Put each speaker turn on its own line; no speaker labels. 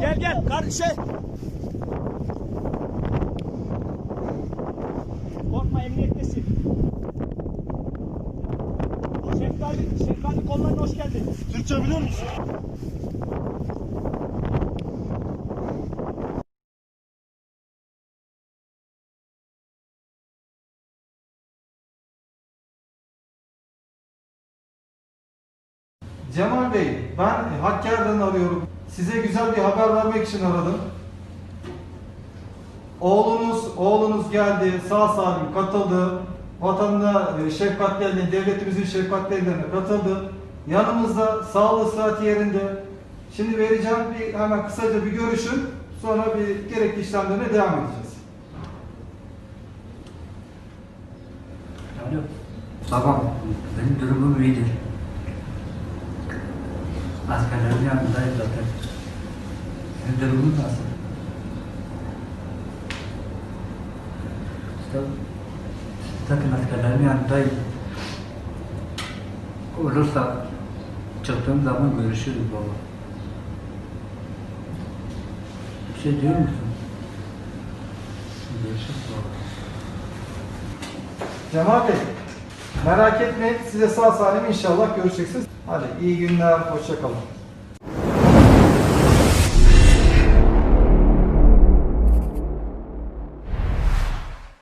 Gel gel kardeşe. Korkma emniyettesin. Şeftali, şeftali kollarına hoş geldin.
Türkçe biliyor musun?
Cemal Bey, ben Hakkari'den arıyorum. Size güzel bir haber vermek için aradım. Oğlunuz, oğlunuz geldi, sağ salim katıldı. Vatanına e, şefkatlerine, devletimizin şefkatlerine katıldı. Yanımızda sağlığı sıhhati yerinde. Şimdi vereceğim bir hemen kısaca bir görüşün. Sonra bir gerekli işlemlerine devam edeceğiz.
Alo. Babam, benim durumum iyidir. Askerlerin yanındayım zaten. Senin durumun nasıl? İşte zaten askerlerin yanındayım. Olursa çıktığım zaman görüşürüz baba. Bir şey diyor musun? Görüşürüz baba.
Cemal Bey, merak etmeyin size sağ salim inşallah görüşeceksiniz. Hadi iyi günler, hoşça kalın.